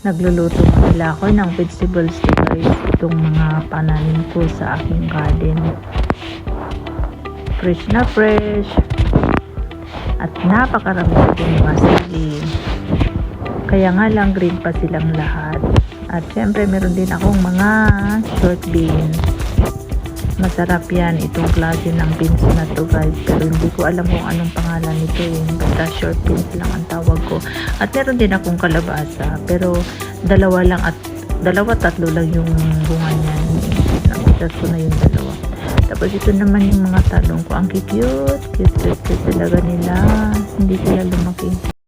nagluluto nila ako ng vegetables to guys itong mga pananim ko sa aking garden. Fresh na fresh. At napakarami din mga sili. Kaya nga lang green pa silang lahat. At syempre meron din akong mga short beans masarap yan. Itong klase ng beans na to guys. Pero hindi ko alam kung anong pangalan nito eh. Basta short beans lang ang tawag ko. At meron din akong kalabasa. Pero dalawa lang at dalawa tatlo lang yung bunga niyan nakutas ko na yung dalawa. Tapos ito naman yung mga talong ko. Ang cute cute cute, cute talaga nila. Hindi sila lumaki